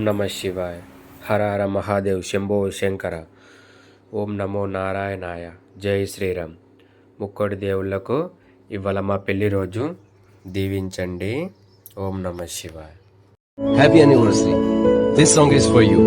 ఓం నమ శివాయ. హర హర మహాదేవ్ శంభో శంకర. ఓం నమో నారాయణాయ. జై శ్రీరామ్. ముక్కోడి దేవుళ్ళకు ఇవాళ మా పెళ్ళి రోజు దీవించండి. ఓం నమ శివాయ. Happy anniversary. This song is for you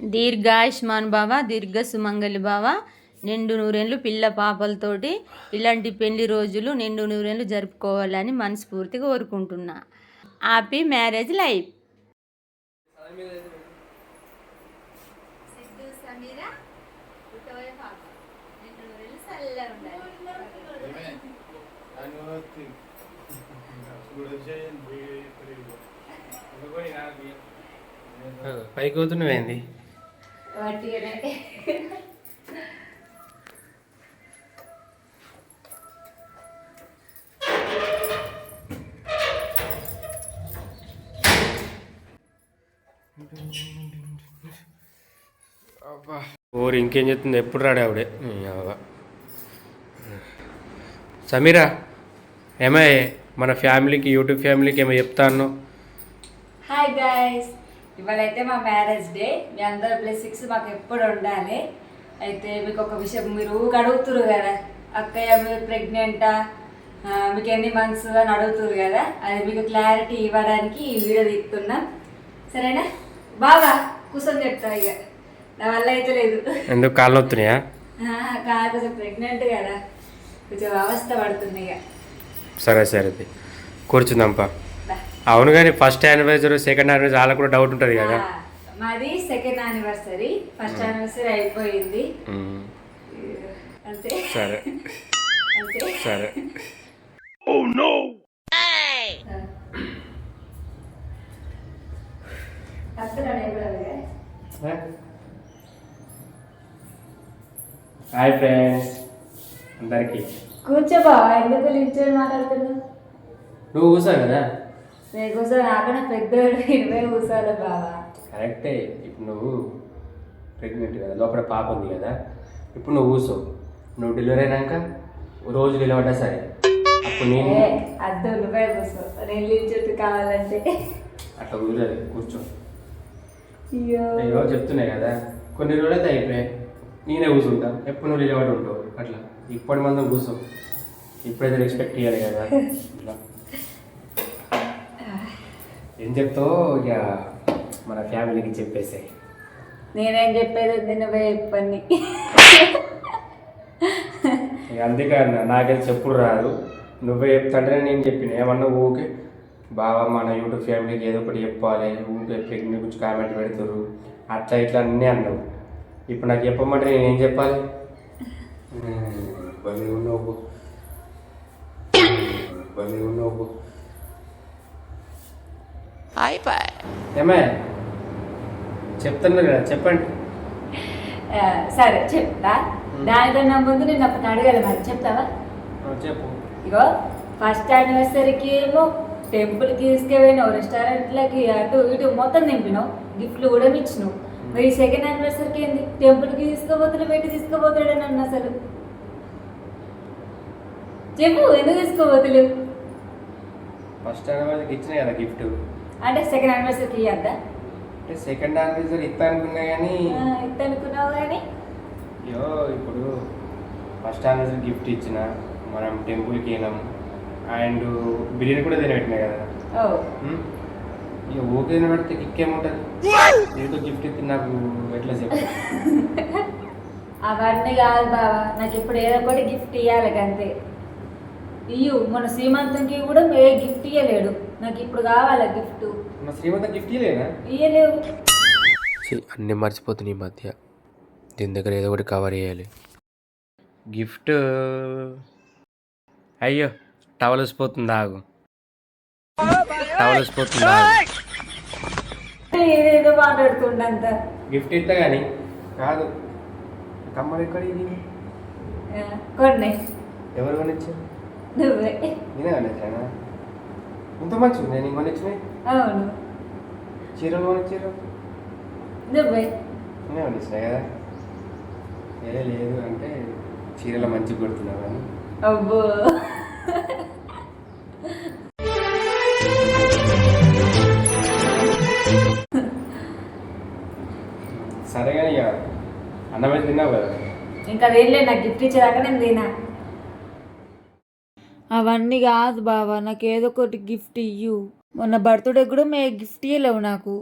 దీర్ఘాయుష్మాన్ బావ దీర్ఘ సుమంగళి బావ నిండు నూరేళ్ళు పిల్ల పాపలతోటి ఇలాంటి పెళ్ళి రోజులు నిండు నూరేళ్ళు జరుపుకోవాలని మనస్ఫూర్తిగా కోరుకుంటున్నా. Happy marriage life! పైకి పోతున్నావేంది? ఊరు ఇంకేం చెప్తుంది ఎప్పుడు రాడే ఆవిడే. సమీరా ఏమై మన ఫ్యామిలీకి యూట్యూబ్ ఫ్యామిలీకి ఏమో చెప్తాను హాయ్ గాయస్ ఇవాళ అయితే మా మ్యారేజ్ డే. మీ అందరి బ్లెస్సింగ్స్ మాకు ఎప్పుడు ఉండాలి. అయితే మీకు ఒక విషయం మీరు ఊరికే అడుగుతురు కదా అక్కయ్య మీరు ప్రెగ్నెంటా? మీకు ఎన్ని మంత్స్ అని అడుగుతురు కదా అది మీకు క్లారిటీ ఇవ్వడానికి ఈ వీడియో తీస్తున్నాం. సరేనా? బాగా కూర్చొని చెప్తా ఇక. నా వల్ల అయితే లేదు. ఎందుకు కాళ్ళు వస్తున్నాయా కాదు కొంచెం ప్రెగ్నెంట్ కదా. కొంచెం అవస్థ పడుతుంది ఇక. సరే సరే. కూర్చుందాంపా. అవును కానీ ఫస్ట్ యానివర్సరీ సెకండ్ యానివర్సరీ వాళ్ళకు కూడా డౌట్ ఉంటుంది కదా. మాది సెకండ్ యానివర్సరీ ఫస్ట్ యానివర్సరీ అయిపోయింది. అంతే. సరే. సరే. వస్తున్నాడు ఎప్పుడు హాయ్ ఫ్రెండ్స్. అందరికి. కూర్చోబా ఎందుకు నిల్చొని మాట్లాడుతున్నావు? నువ్వు కూర్చో కదా? కూర్చో నాకన్నా పెద్దోడు ఇరవై కూర్చోవాలి బావా. కరెక్టే. ఇప్పుడు నువ్వు ప్రెగ్నెంట్ కదా లోపల పాప ఉంది కదా ఇప్పుడు నువ్వు కూర్చో. నువ్వు డెలివరీ అయినాక రోజు నిలబడ్డా సరే. అప్పుడు నేను అద్దు నువ్వే కూర్చో. నేను నిల్చొట్టు కావాలంటే. అట్లా కుదరదు కూర్చో. అయ్యో. చెప్తున్నాయి కదా కొన్ని రోజులైతే అయిపోయాయి. నేనే కూర్చుంటా. ఎప్పుడు నువ్వు నిలబడి ఉంటావు? అట్లా. ఇప్పటి మందం కూర్చో. ఇప్పుడైతే రెస్పెక్ట్ ఇవ్వాలి కదా. ఇట్లా ఏం చెప్తావు ఇక మన ఫ్యామిలీకి చెప్పేసే. నేనేం చెప్పేది ఉంది నువ్వే చెప్పండి. ఇక అందుకే అన్న నాకైతే చెప్పుడు రాదు. నువ్వే చెప్తాంటే నేను చెప్పిన ఏమన్నా ఊకే. బావా మన యూట్యూబ్ ఫ్యామిలీకి ఏదో ఒకటి చెప్పాలి ఊకే ప్రెగ్నెంట్ గురించి కామెంట్ పెడతారు అట్లా ఇట్లా అన్నీ అన్నావు. ఇప్పుడు నాకు చెప్పమంటే నేను ఏం చెప్పాలి? భలే ఉన్నావు భలే ఉన్నావు ఏమే? చెప్తాను కదా చెప్పండి. సరే చెప్తా. దానికన్నా ముందు నేను ఒకటి అడగాలి మరి చెప్తావా? చెప్పు. ఇగో ఫస్ట్ యానివర్సరీకి ఏమో టెంపుల్కి తీసుకుపోయినావు రెస్టారెంట్లకి అటు ఇటు మొత్తం నింపినావు గిఫ్ట్లు కూడా ఇచ్చినావు. మరి సెకండ్ యానివర్సరీకి ఏంది? టెంపుల్కి తీసుకోబోతులు పెట్టి తీసుకోబోతాడు నన్ను అసలు. చెప్పు ఎందుకు తీసుకోబోతులు ఫస్ట్ యానివర్సరీకి ఇచ్చిన కదా గిఫ్ట్. అంటే సెకండ్ యానివర్సరీకి ఇవ్వద్దా అంటే సెకండ్ యానివర్సరీ ఇస్తా అనుకున్నా కానీ ఇంత అనుకున్నావు కానీ అయ్యో ఇప్పుడు ఫస్ట్ యానివర్సరీ గిఫ్ట్ ఇచ్చిన మనం టెంపుల్కి వెళ్ళాం. అండ్ బిర్యానీ కూడా తినబెట్టినా కదా? ఓ? ఇక ఊకే తినబెడితే కిక్ ఏముంటుంది? ఏదో గిఫ్ట్ ఇస్తే నాకు ఎట్లా చెప్పు? అవన్నీ కాదు బావా నాకు ఇప్పుడు ఏదో ఒకటి గిఫ్ట్ ఇవ్వాలి అంతే ఇయ్యు మన శ్రీమంతంకి కూడా ఏ గిఫ్ట్ ఇవ్వలేడు నాకు ఇప్పుడు కావాలా గిఫ్ట్ మా శ్రీమంత గిఫ్ట్ ఇలేనా ఇయ్యలేవు. అన్నీ మర్చిపోతుంది ఈ మధ్య. దీని దగ్గర ఏదో ఒకటి కవర్ చేయాలి. గిఫ్ట్ అయ్యో టవల్ వేసిపోతుంది ఆగు. టవల్ వేసిపోతుంది ఏదేదో మాట్లాడుతుండంత. గిఫ్ట్ ఇస్తా కానీ కాదు. కమ్మలు ఎక్కడ ఇది? కొన్ని. ఎవరు కొనిచ్చారు? నువ్వే. నేనే కొనిచ్చానా? ఇంత మంచి నేను కొనిచ్చినాయి అవును చీరలు కొనిచ్చారు నువ్వే నేనే కొనిచ్చినా కదా ఏ లేదు అంటే చీరలు మంచిగా కొడుతున్నావు కానీ అబ్బో సరే కానీ అన్నం అయితే తిన్నావు కదా ఇంకా అదేం లేదు నాకు గిఫ్ట్ ఇచ్చేదాకా నేను తినా అవన్నీ కాదు బావా నాకు ఏదో ఒకటి గిఫ్ట్ ఇయ్యు. మొన్న బర్త్డే కూడా మే గిఫ్ట్ ఇయ్యలేవు నాకు.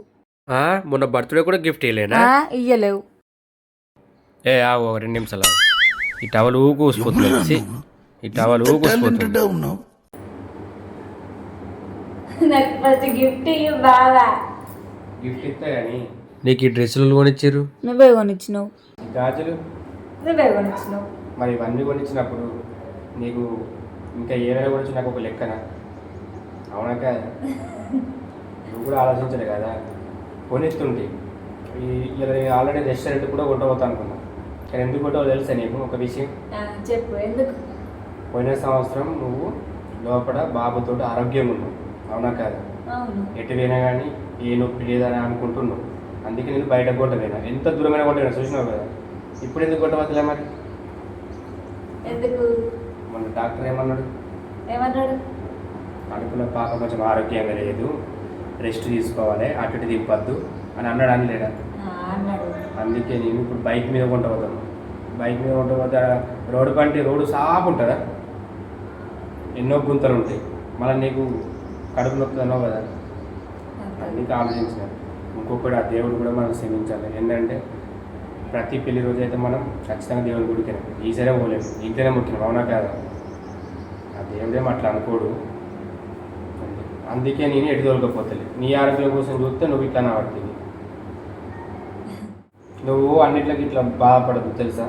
ఆ, మొన్న బర్త్డే కూడా గిఫ్ట్ ఇవ్వలేనా ఆ, ఇయ్యలేవు. ఏ ఆవు ఒక రెండు నిమిషాలు. ఈ టవల్ ఊకు ఊసిపోతుంది. ఛీ, ఈ టవల్ ఊకు ఊసిపోతుంది. నాకు ఫస్ట్ గిఫ్ట్ ఇయ్యు బావా. గిఫ్ట్ ఇస్తా కానీ నీకు ఈ డ్రెస్సులు కొనిచ్చారు నువ్వే కొనిచ్చినావు. ఈ గాజులు? నువ్వే కొనిచ్చినావు. మరి ఇవన్నీ కొనిచ్చినప్పుడు నీకు ఇంకా ఏమైనా కొనిచ్చి నాకు ఒక లెక్కన? అవునా కాదా నువ్వు కూడా ఆలోచించలే కదా. కొనిస్తుంటే ఈ ఇలా నేను ఆల్రెడీ రెస్టారెంట్ కూడా కొట్టబోతా అనుకున్నా కానీ ఎందుకు కొట్టవో తెలుసా నీకు ఒక విషయం? చెప్పు ఎందుకు? పోయిన సంవత్సరం నువ్వు లోపల బాబుతో ఆరోగ్యంగా ఉన్నావు అవునా. కాదా పోయినా కానీ ఏ నొప్పి లేదని అనుకుంటున్నావు. అందుకే నేను బయట కొట్టలేను ఎంత దూరమైన కొట్టలేను చూసినావు కదా. ఇప్పుడు ఎందుకు కొట్టవద్దులే మరి? ఎందుకు? మన డాక్టర్ ఏమన్నాడు? ఏమన్నాడు? కడుపులో పాప కొంచెం ఆరోగ్యంగా లేదు రెస్ట్ తీసుకోవాలి అటు తిప్పద్దు అని అన్నాడు అని లేడా ఆ, అన్నాడు. అందుకే నేను ఇప్పుడు బైక్ మీద కొంట పోతాను. బైక్ మీద కొంట పోతే రోడ్డు పంటి రోడ్డు సాపు ఉంటుందా? ఎన్నో గుంతలు ఉంటాయి. మళ్ళీ నీకు కడుపు నొప్పి అన్నావు కదా అందుకే ఆలోచించిన. ఇంకొకటి ఆ దేవుడు కూడా మనం క్షమించాలి. ఏంటంటే ప్రతి పెళ్ళి రోజు అయితే మనం ఖచ్చితంగా దేవుని గుడికి ఈసారే పోలేము. ఇంట్లోనే ముఖ్యం అవునా కాదా? ఆ దేవుడేం అట్లా అనుకోడు. అందుకే నేను ఎటు నీ ఆరోగ్యం కోసం చూస్తే నువ్వు ఇట్లా పడుతుంది నువ్వు అన్నిట్లకి ఇట్లా బాధపడదు తెలుసా?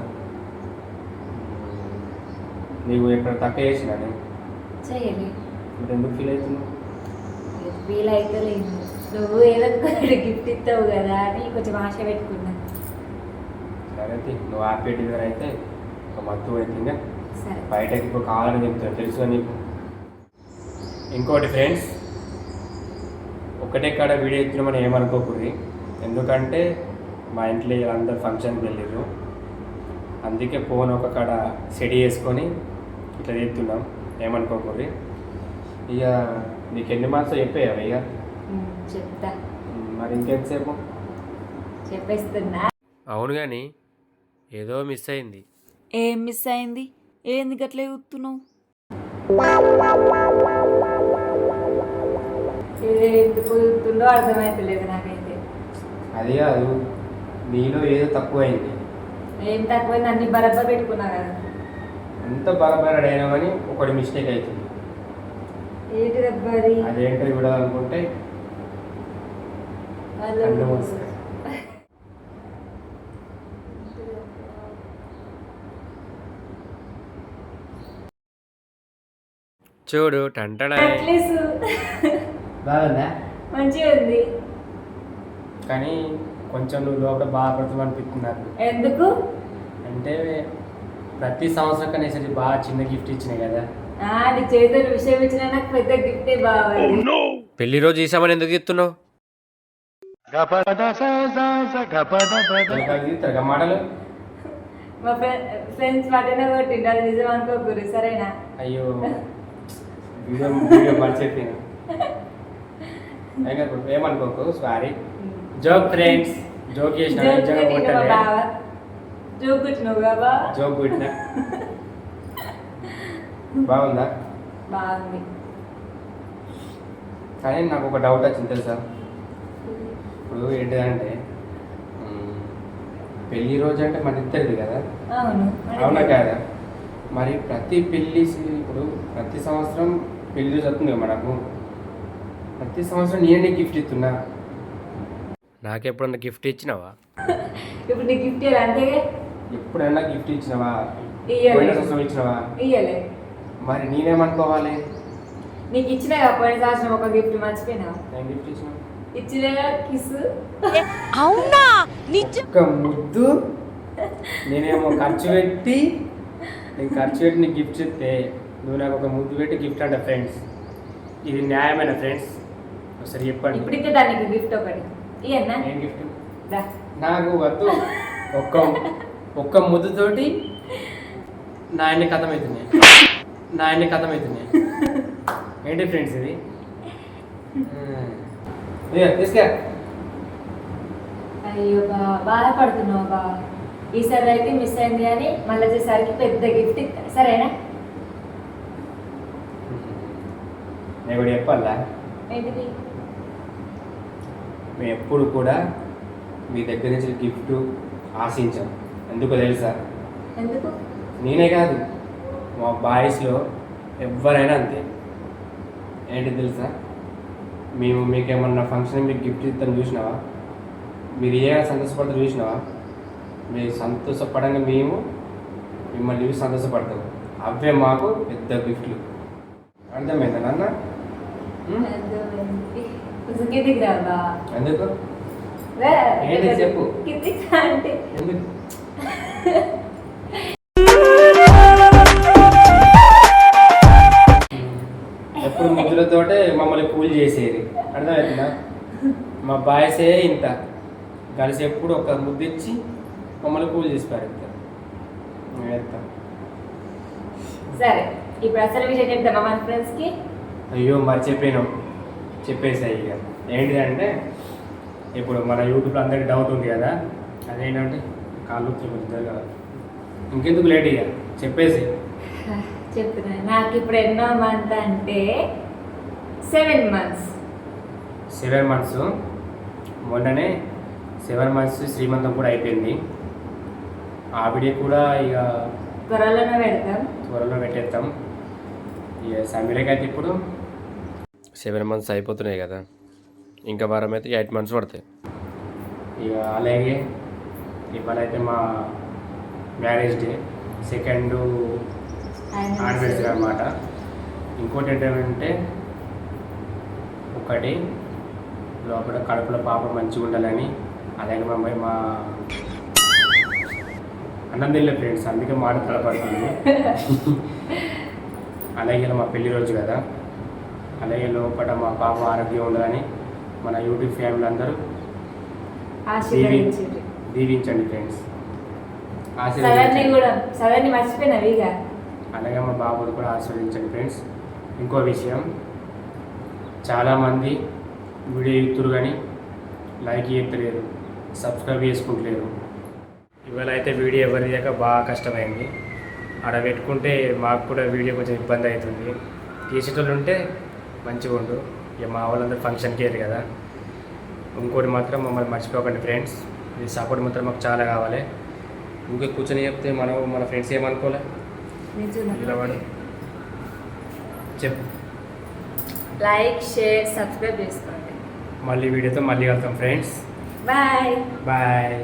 నీవు ఎక్కడ తక్కువ చేసినా నేను ఇప్పుడు ఎందుకు ఫీల్ అవుతున్నావు? వీలైతే లేదు. నువ్వు ఏదో గిఫ్ట్ ఇస్తావు కదా అని కొంచెం ఆశ పెట్టుకున్నా. సరే నువ్వు ఆపేటి దగ్గర అయితే? ఒక మత్తు అయితే సరే. బయటకి ఇప్పుడు కావాలని చెప్తాను తెలుసు నీకు? ఇంకోటి ఫ్రెండ్స్ ఒకటే కాడ వీడియో ఎత్తున్నామని ఏమనుకోకూడదు. ఎందుకంటే మా ఇంట్లో వీళ్ళందరూ ఫంక్షన్కి వెళ్ళారు అందుకే ఫోన్ ఒక కాడ సెట్ చేసుకొని ఇట్లా చేస్తున్నాం. ఏమనుకోకూడదు. ఇక నీకు ఎన్ని మార్క్స్ చెప్పేయాలి ఇక? చెప్తా. మరి ఇంకెంతసేపు? చెప్పేస్తున్నా. అవును కానీ ఏదో మిస్ అయింది. ఏం మిస్ అయింది? ఏంది గట్లా చూస్తున్నావు ఎందుకు చూస్తుండో అర్థమైతలేదు నాకైతే. అది కాదు నీలో ఏదో తక్కువైంది. ఏం తక్కువైంది? అన్ని బరబ్బర్ పెట్టుకున్నా కదా. ఎంత బలబలడ్ అయినా కానీ ఒకటి మిస్టేక్ అవుతుంది ఏంటి దెబ్బది అదేంటో చూడాలనుకుంటే కళ్ళు మూసుకో. చూడు టంటడా. నెక్లెస్. బాగుందా? మంచిగా ఉంది. కానీ కొంచెం నువ్వు లోపల బాధపడుతుంది అనిపిస్తుంది నాకు. ఎందుకు? అంటే ప్రతి సంవత్సరం కన్నా ఈసారి బాగా చిన్న గిఫ్ట్ ఇచ్చినాయి కదా. నీ చేతులు విషయం ఇచ్చినా నాకు పెద్ద గిఫ్టే బావాలి పెళ్ళి రోజు ఈసామని ఎందుకు ఇస్తున్నావు మాటలు మా ఫ్రెండ్స్ మాటనే కొట్టిండు అది నిజం అనుకోకూరు సరేనా? అయ్యో. వీడియో వీడియో మర్చిపోయాను అయినా ఏమనుకోకు సారీ జోక్ ఫ్రెండ్స్ జోక్ చేసిన నిజంగా కొట్టలే. జోక్ కొట్టినావు బాబా జోక్ కొట్టిన. బాగుందా? బాగుంది. కానీ నాకు ఒక డౌట్ వచ్చింది తెలుసా? ఇప్పుడు ఏంటిదంటే పెళ్ళి రోజు అంటే మన ఇద్దరిది కదా? అవును కాదా? మరి ప్రతి పెళ్ళి ఇప్పుడు ప్రతి సంవత్సరం పెళ్ళి రోజు వస్తుంది కదా మనకు. ప్రతి సంవత్సరం నేనే గిఫ్ట్ ఇస్తున్నా. నాకెప్పుడన్నా గిఫ్ట్ ఇచ్చినావా? ఇప్పుడు నీకు గిఫ్ట్ అంతేగా ఎప్పుడైనా గిఫ్ట్ ఇచ్చినావా? ఇయ్యలే. పోయిన సంవత్సరం ఇచ్చినావా? ఇయ్యలే. మరి నేనేమనుకోవాలి? నీకు ఇచ్చినా కదా పోయిన సంవత్సరం ఒక గిఫ్ట్ మర్చిపోయినావు? నేను గిఫ్ట్ ఇచ్చిన. ఇచ్చినా కిస్ ఒక్క ముద్దు. నేనేమో ఖర్చు పెట్టి నేను ఖర్చు పెట్టి నీకు గిఫ్ట్ ఇస్తే నువ్వు నాకు ఒక ముద్దు పెట్టి గిఫ్ట్ అంట ఫ్రెండ్స్ ఇది న్యాయమైన ఫ్రెండ్స్ ఒకసారి చెప్పండి. ఇస్తే దానికి గిఫ్ట్ ఒకటి. ఏం గిఫ్ట్ నాకు వద్దు. ఒక్క ఒక్క ముద్దుతోటి నా అన్ని కథం అవుతున్నాయి నా అన్ని కథం అవుతున్నాయి ఏంటి ఫ్రెండ్స్ ఇది? తీసుకా. అయ్యో బా బాధపడుతున్నావు బా. ఈసారి అయితే మిస్ అయింది కానీ మళ్ళీ వచ్చేసరికి పెద్ద గిఫ్ట్ సరేనా? నేను కూడా చెప్పాలా? మేము ఎప్పుడు కూడా మీ దగ్గర నుంచి గిఫ్ట్ ఆశించాం. ఎందుకో తెలుసా? నేనే కాదు. మా బాయ్స్లో ఎవరైనా అంతే. ఏంటి తెలుసా? మేము మీకు ఏమన్నా ఫంక్షన్ మీకు గిఫ్ట్ ఇస్తాను చూసినావా? మీరు ఏ సంతోషపడతారు చూసినావా? మీరు సంతోషపడంగా మేము మిమ్మల్ని చూసి సంతోషపడతాం. అవే మాకు పెద్ద గిఫ్ట్లు అర్థమైందా నాన్న? బా ఎందుకు. ఏంటి చెప్పు. అంటే ఎందుకు? ఎప్పుడు ముద్దులతోటే మమ్మల్ని కూల్ చేసేది. అర్థమవుతుందా మా బాయ్సే ఇంత. కలిసి ఎప్పుడు ఒక ముద్దు ఇచ్చి మమ్మల్ని కూల్ చేసి పారేస్తారు సరే ఇప్పుడు అసలు విషయం చెప్తామా మన ఫ్రెండ్స్కి అయ్యో మరి చెప్పాను. చెప్పేసాయి ఇక. ఏంటిదంటే ఇప్పుడు మన యూట్యూబ్లో అందరికి డౌట్ ఉంది కదా అదేంటంటే కాళ్ళు కదా. ఇంకెందుకు లేట్ ఇక? చెప్పేసి. చెప్తున్నా నాకు ఇప్పుడు ఎన్నో మంత్ అంటే సెవెన్ మంత్స్ సెవెన్ మంత్స్ మొన్ననే సెవెన్ మంత్స్ శ్రీమంతం కూడా అయిపోయింది. ఆ వీడియో కూడా ఇక త్వరలోనే పెడతాం. త్వరలో పెట్టేస్తాం ఇక సమీరకి అయితే ఇప్పుడు సెవెన్ మంత్స్ అయిపోతున్నాయి కదా. ఇంకా వారం అయితే ఎయిట్ మంత్స్ పడతాయి. ఇక అలాగే ఇవాళైతే మా మ్యారేజ్ డే సెకండ్ యానివర్సరీ అనమాట ఇంకోటి ఏంటంటే ఒకటి లోపల కడుపులో పాప మంచిగా ఉండాలని అలాగే మా అమ్మాయి మా అన్నం తినలే ఫ్రెండ్స్ అందుకే మాట తలపడుతుంది. అలాగే ఇలా మా పెళ్ళి రోజు కదా. అలాగే లోపల మా పాప ఆరోగ్యం ఉండాలని మన యూట్యూబ్ ఫ్యామిలీ అందరూ దీవించండి ఫ్రెండ్స్. ఆశీర్వదించండి. అలాగే మా బాబుని కూడా ఆస్వాదించండి ఫ్రెండ్స్. ఇంకో విషయం చాలామంది వీడియో ఇస్తురు కానీ లైక్ చేయట్లేదు సబ్స్క్రైబ్ చేసుకుంటలేరు. ఇవాళ అయితే వీడియో ఎవరి దాకా బాగా కష్టమైంది. ఆడ పెట్టుకుంటే మాకు కూడా వీడియో కొంచెం ఇబ్బంది అవుతుంది. తీసేటోళ్ళు ఉంటే మంచిగా ఉండు. ఇక మా వాళ్ళందరూ ఫంక్షన్కి వెళ్ళి కదా. ఇంకోటి మాత్రం మమ్మల్ని మర్చిపోకండి ఫ్రెండ్స్ మీ సపోర్ట్ మాత్రం మాకు చాలా కావాలి. ఇంకే కూర్చొని చెప్తే మనం మన ఫ్రెండ్స్ ఏమనుకోలే. నిలబడు. చెప్పు. లైక్ షేర్ సబ్స్క్రైబ్ చేసుకోండి. మళ్ళీ వీడియోతో మళ్ళీ వెళ్తాం ఫ్రెండ్స్ బాయ్ బాయ్